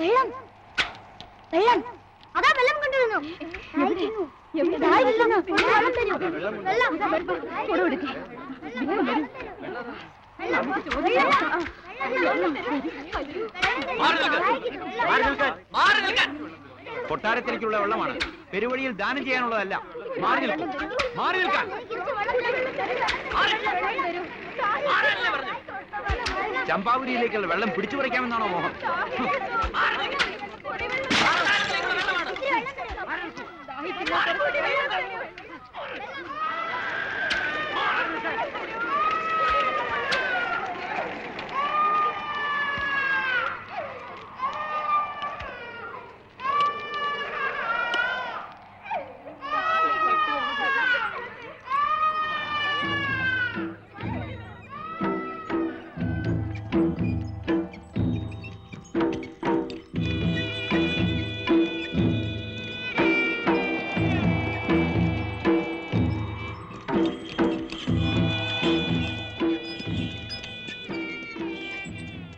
വെള്ളം. അതാ വെള്ളം കൊണ്ടുവന്നു. വെള്ളം. കൊട്ടാരത്തിലേക്കുള്ള വെള്ളമാണ്. പെരുവഴിയിൽ ദാനം ചെയ്യാനുള്ളതല്ല. മാറി നിൽക്കും. മാറി നിൽക്കാൻ ചമ്പാവരിയിലേക്കുള്ള വെള്ളം പിടിച്ചു പറിക്കാമെന്നാണോ മോഹം?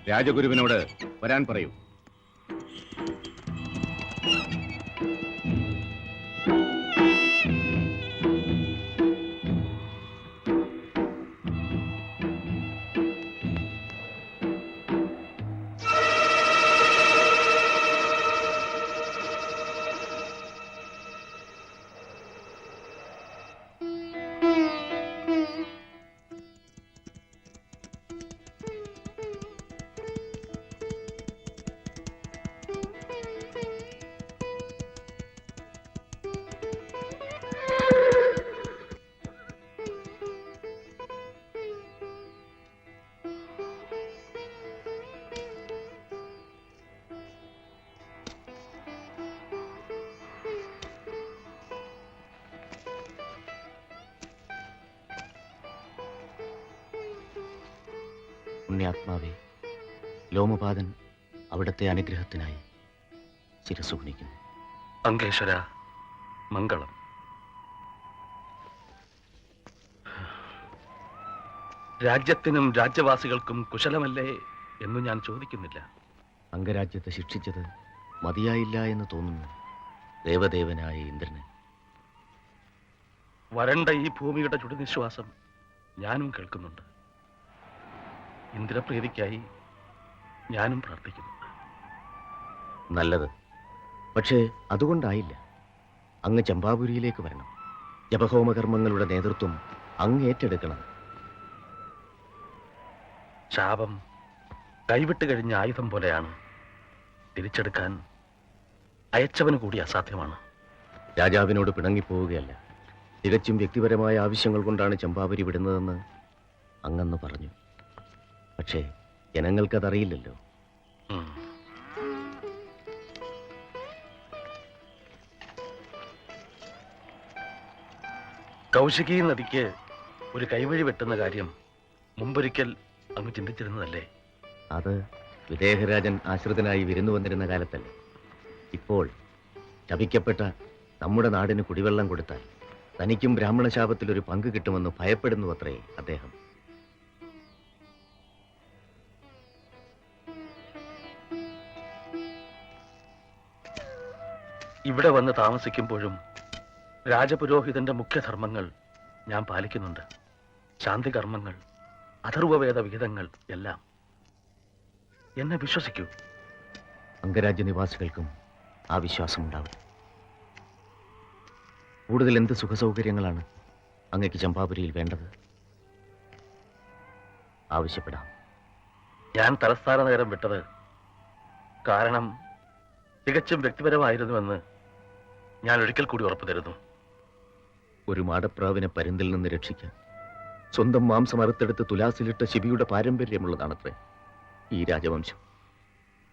രാജഗുരുവിനോട് വരാൻ പറയൂ. പുണ്യാത്മാവേ ലോമപാദൻ അവിടുത്തെ അനുഗ്രഹത്തിനായി ശിരസ് കുനിക്കുന്നു. അങ്കേശ്വര മംഗളം. രാജ്യത്തിനും രാജ്യവാസികൾക്കും കുശലമല്ലേ എന്ന് ഞാൻ ചോദിക്കുന്നില്ല. അംഗരാജ്യത്തെ ശിക്ഷിച്ചത് മതിയായില്ല എന്ന് തോന്നുന്നു ദേവദേവനായ ഇന്ദ്രന്. വരണ്ട ഈ ഭൂമിയുടെ ചുടുനിശ്വാസം ഞാനും കേൾക്കുന്നുണ്ട്. ഇന്ദ്രപ്രീതിക്കായി ഞാനും പ്രാർത്ഥിക്കുന്നു. നല്ലത്. പക്ഷേ അതുകൊണ്ടായില്ല. അങ്ങ് ചമ്പാപുരിയിലേക്ക് വരണം. ജപഹോമകർമ്മങ്ങളുടെ നേതൃത്വം അങ്ങ് ഏറ്റെടുക്കണം. ശാപം കൈവിട്ട് കഴിഞ്ഞ ആയുധം പോലെയാണ്. തിരിച്ചെടുക്കാൻ അയച്ചവന് കൂടി അസാധ്യമാണ്. രാജാവിനോട് പിണങ്ങിപ്പോവുകയല്ല. തികച്ചും വ്യക്തിപരമായ ആവശ്യങ്ങൾ കൊണ്ടാണ് ചമ്പാവരി വിടുന്നതെന്ന് അങ്ങന്ന് പറഞ്ഞു. പക്ഷേ ജനങ്ങൾക്കതറിയില്ലല്ലോ. കൗശികി നദിക്ക് ഒരു കൈവഴി വെട്ടുന്ന കാര്യം മുമ്പൊരിക്കൽ അങ്ങ് ചിന്തിച്ചിരുന്നതല്ലേ? അത് വിദേഹരാജൻ ആശ്രിതനായി വിരുന്നു വന്നിരുന്ന കാലത്തല്ലേ. ഇപ്പോൾ ശപിക്കപ്പെട്ട നമ്മുടെ നാടിന് കുടിവെള്ളം കൊടുത്താൽ തനിക്കും ബ്രാഹ്മണ ശാപത്തിൽ ഒരു പങ്ക് കിട്ടുമെന്ന് ഭയപ്പെടുന്നു അത്രേ അദ്ദേഹം. ഇവിടെ വന്ന് താമസിക്കുമ്പോഴും രാജപുരോഹിതന്റെ മുഖ്യധർമ്മങ്ങൾ ഞാൻ പാലിക്കുന്നുണ്ട്. ശാന്തി കർമ്മങ്ങൾ അഥർവവേദ വിഹിതങ്ങൾ എല്ലാം. എന്നെ വിശ്വസിക്കൂ. അംഗരാജ്യ നിവാസികൾക്കും ആ വിശ്വാസമുണ്ടാവും കൂടുതൽ എന്ത് സുഖസൗകര്യങ്ങളാണ് അങ്ങക്ക് ചമ്പാപുരിയിൽ വേണ്ടത്? ആവശ്യപ്പെടാം. ഞാൻ തലസ്ഥാന നഗരം വിട്ടത് കാരണം തികച്ചും വ്യക്തിപരമായിരുന്നുവെന്ന് ഞാൻ ഒരിക്കൽ കൂടി ഉറപ്പു തരുന്നു. ഒരു മാടപ്രാവിനെ പരുന്തിൽ നിന്ന് രക്ഷിക്കാൻ സ്വന്തം മാംസം അറുത്തെടുത്ത് തുലാസിലിട്ട ശിബിയുടെ പാരമ്പര്യമുള്ളതാണത്രേ ഈ രാജവംശം.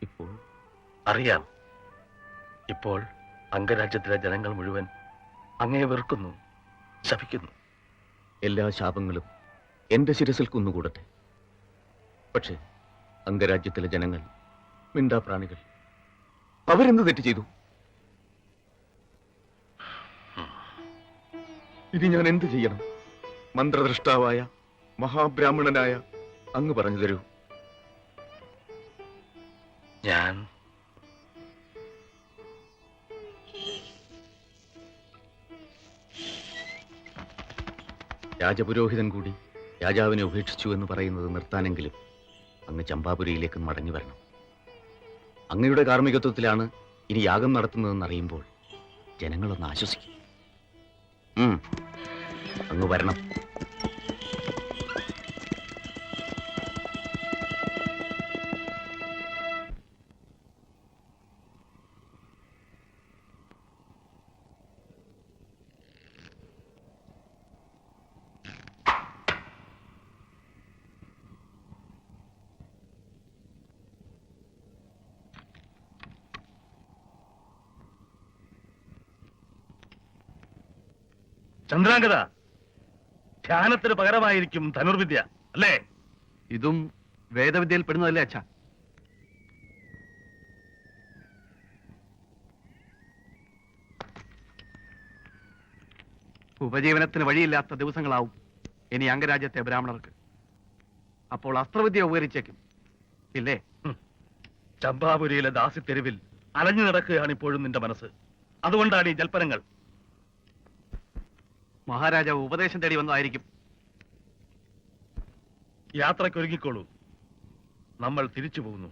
ഇപ്പോൾ അറിയാം. ഇപ്പോൾ അംഗരാജ്യത്തിലെ ജനങ്ങൾ മുഴുവൻ അങ്ങയെ വെറുക്കുന്നു ശപിക്കുന്നു. എല്ലാ ശാപങ്ങളും എന്റെ ശിരസിൽ കുന്നുകൂടട്ടെ. പക്ഷേ അംഗരാജ്യത്തിലെ ജനങ്ങൾ മിണ്ടാപ്രാണികൾ. അവരെന്ത് തെറ്റ് ചെയ്തു? ഇത് ഞാൻ എന്ത് ചെയ്യണം? മന്ത്രദ്രഷ്ടാവായ മഹാബ്രാഹ്മണനായ അങ്ങ് പറഞ്ഞു തരൂ. ഞാൻ രാജപുരോഹിതൻ കൂടി രാജാവിനെ ഉപേക്ഷിച്ചു എന്ന് പറയുന്നത് നിർത്താനെങ്കിലും അങ്ങ് ചമ്പാപുരിയിലേക്ക് മടങ്ങി വരണം. അങ്ങയുടെ കാർമ്മികത്വത്തിലാണ് ഇനി യാഗം നടത്തുന്നതെന്ന് അറിയുമ്പോൾ ജനങ്ങളൊന്ന് ആശ്വസിക്കും. അങ്ങ് വരണം. ചന്ദ്രാംഗത. ധ്യാനത്തിന് പകരമായിരിക്കും ധനുർവിദ്യ അല്ലേ? ഇതും വേദവിദ്യയിൽ പെടുന്നതല്ലേ അച്ഛ? ഉപജീവനത്തിന് വഴിയില്ലാത്ത ദിവസങ്ങളാവും ഇനി അംഗരാജ്യത്തെ ബ്രാഹ്മണർക്ക്. അപ്പോൾ അസ്ത്രവിദ്യ ഉപകരിച്ചേക്കും. ഇല്ലേ? ചമ്പാപുരിയിലെ ദാസിത്തെരുവിൽ അലഞ്ഞു നടക്കുകയാണ് ഇപ്പോഴും നിന്റെ മനസ്സ്. അതുകൊണ്ടാണ് ഈ ജൽപ്പനങ്ങൾ. മഹാരാജാവ് ഉപദേശം തേടി വന്നതായിരിക്കും. യാത്രയ്ക്ക് ഒരുങ്ങിക്കോളൂ നമ്മൾ തിരിച്ചു പോകുന്നു.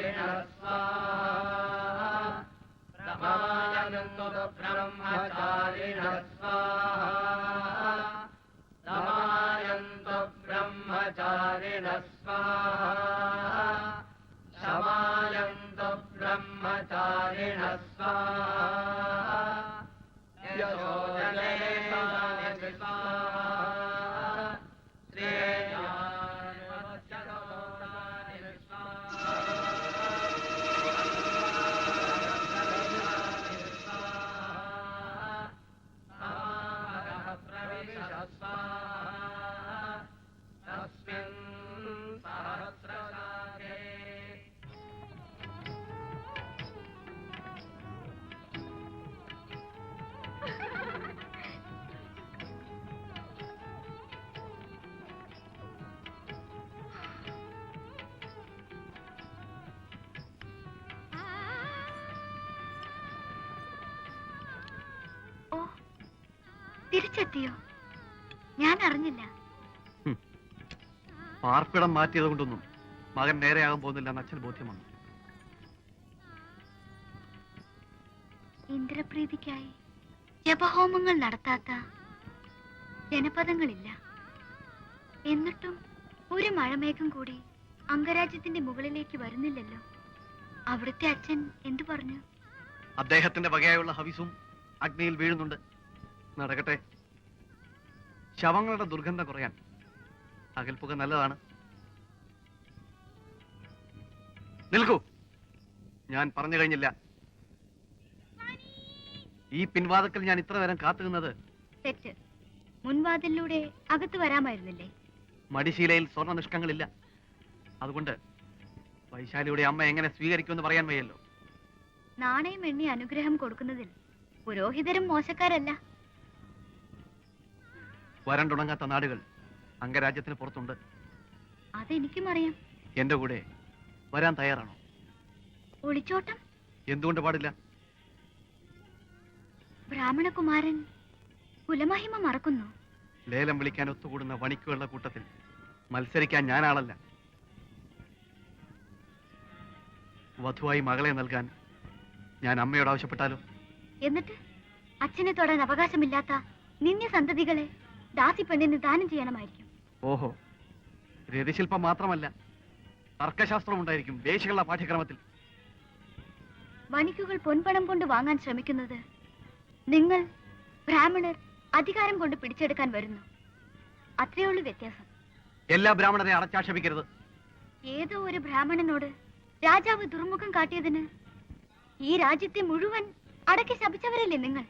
Morena. തിരിച്ചെത്തിയോ? ഞാൻ അറിഞ്ഞില്ല. പാർപ്പിടം മാറ്റിയത് കൊണ്ടൊന്നും മകൻ നേരെയാകാൻ പോകുന്നില്ല എന്ന് അച്ഛൻ ബോധ്യം വന്നു ഇന്ദ്രപ്രീതിക്കായി ജപഹോമങ്ങൾ നടത്താത്ത ജനപദങ്ങളില്ല. എന്നിട്ടും ഒരു മഴമേഘം കൂടി അംഗരാജ്യത്തിന്റെ മുകളിലേക്ക് വരുന്നില്ലല്ലോ. അവിടുത്തെ അച്ഛൻ എന്തു പറഞ്ഞു? അദ്ദേഹത്തിന്റെ വകയായുള്ള ഹവിസും അഗ്നിയിൽ വീഴുന്നുണ്ട്. നടക്കട്ടെ. ശവങ്ങളുടെ ദുർഗന്ധം കുറയാൻ അകൽപ്പുക നല്ലതാണ്. നിൽക്കൂ. ഞാൻ പറഞ്ഞു കഴിഞ്ഞില്ല. ഈ പിൻവാതക്കൽ ഞാൻ ഇത്ര നേരം കാത്തുനിന്നത് തെറ്റ്. മുൻവാതിലൂടെ അകത്ത് വരാമായിരുന്നില്ലേ? മടിശീലയിൽ സ്വർണ നിഷ്കങ്ങളില്ല അതുകൊണ്ട് വൈശാലിയുടെ അമ്മ എങ്ങനെ സ്വീകരിക്കുമെന്ന് പറയാൻ വയ്യല്ലോ. നാണയം എണ്ണി അനുഗ്രഹം കൊടുക്കുന്നതിൽ പുരോഹിതരും മോശക്കാരല്ല. വരണ്ടുണങ്ങാത്ത നാടുകൾ അംഗരാജ്യത്തിന് പുറത്തുണ്ട്. അതെനിക്കും അറിയാം എന്റെ കൂടെ വരാൻ തയ്യാറാണോ? ഒളിച്ചോട്ടം? എന്തുകൊണ്ട് പാടില്ല? ബ്രാഹ്മണകുമാരൻ കുലമഹിമ മറക്കുന്നു. ലേലം വിളിക്കാൻ ഒത്തുകൂടുന്ന വണിക്കുകളുടെ കൂട്ടത്തിൽ മത്സരിക്കാൻ ഞാനാളല്ല. വധുവായി മകളെ നൽകാൻ ഞാൻ അമ്മയോട് ആവശ്യപ്പെട്ടാലോ? എന്നിട്ട് അച്ഛനെ തൊടാൻ അവകാശമില്ലാത്ത നിന്യ സന്തതികളെ ദാസി പെണ്ണിന് ദാനം ചെയ്യണമായിരിക്കും. ഓഹോ. രതിശില്പം മാത്രമല്ല തർക്കശാസ്ത്രം ഉണ്ടായിരിക്കും വേശികളുടെ പാഠ്യക്രമത്തിൽ. വണിക്കുകൾ പൊൻപണം കൊണ്ട് വാങ്ങാൻ ശ്രമിക്കുന്നത് നിങ്ങൾ ബ്രാഹ്മണർ അധികാരം കൊണ്ട് പിടിച്ചെടുക്കാൻ വരുന്നു. അത്രയുള്ളൂ വ്യത്യാസം. എല്ലാ ബ്രാഹ്മണരെ അടച്ചാക്ഷേപിക്കരുത്. ഏതോ ഒരു ബ്രാഹ്മണനോട് രാജാവ് ദുർമുഖം കാട്ടിയതിന് ഈ രാജ്യത്തെ മുഴുവൻ അടക്കി ശപിച്ചവരല്ലേ നിങ്ങൾ?